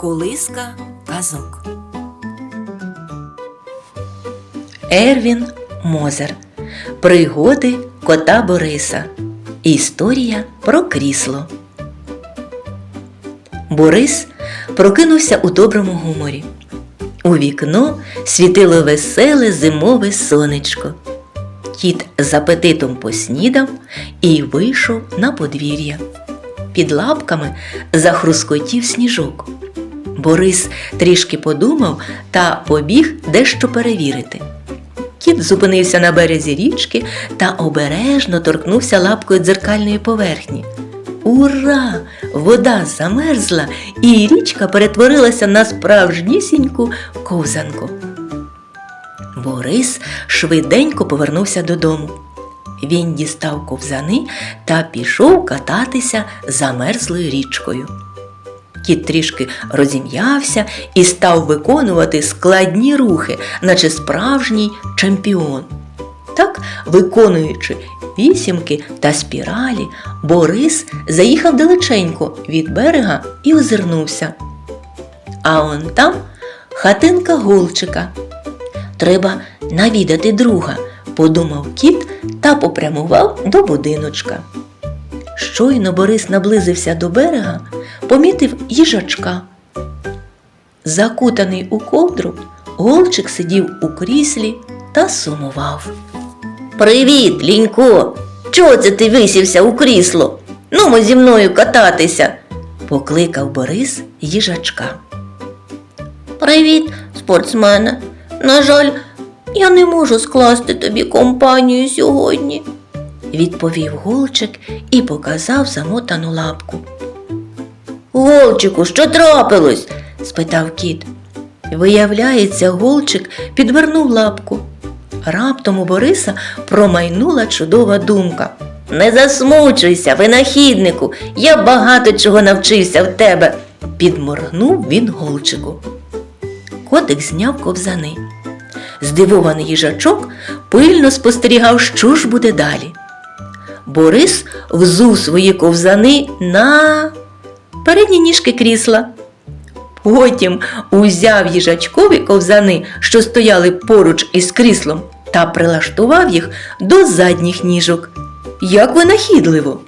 Колиска казок. Ервін Мозер. Пригоди кота Бориса. Історія про крісло. Борис прокинувся у доброму гуморі. У вікно світило веселе зимове сонечко. Кіт з апетитом поснідав і вийшов на подвір'я. Під лапками захрускотів сніжок. Борис трішки подумав та побіг дещо перевірити. Кіт зупинився на березі річки та обережно торкнувся лапкою дзеркальної поверхні. Ура! Вода замерзла, і річка перетворилася на справжнісіньку ковзанку. Борис швиденько повернувся додому. Він дістав ковзани та пішов кататися замерзлою річкою. Кіт трішки розім'явся і став виконувати складні рухи, наче справжній чемпіон. Так, виконуючи вісімки та спіралі, Борис заїхав далеченько від берега і озирнувся. А он там хатинка Голчика. Треба навідати друга, подумав кіт та попрямував до будиночка. Щойно Борис наблизився до берега, помітив їжачка. Закутаний у ковдру, голчик сидів у кріслі та сумував. Привіт, лінько! Чого це ти висівся у крісло? Нумо зі мною кататися, покликав Борис їжачка. Привіт, спортсмене. На жаль, я не можу скласти тобі компанію сьогодні. Відповів голчик і показав замотану лапку. Голчику, що трапилось? спитав кіт. Виявляється, голчик підвернув лапку. Раптом у Бориса промайнула чудова думка. Не засмучуйся, винахіднику, я багато чого навчився в тебе, підморгнув він голчику. Котик зняв ковзани. Здивований їжачок пильно спостерігав, що ж буде далі. Борис взув свої ковзани на передні ніжки крісла. Потім узяв їжачкові ковзани, що стояли поруч із кріслом, та прилаштував їх до задніх ніжок. Як винахідливо.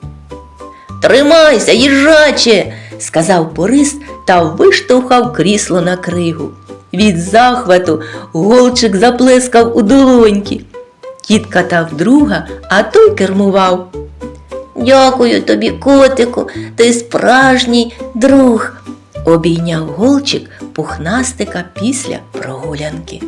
Тримайся, їжаче, сказав Борис та виштовхав крісло на кригу. Від захвату голчик заплескав у долоньки. Кіт катав друга, а той кермував. Дякую тобі, котику, ти справжній друг. Обійняв голчик пухнастика після прогулянки.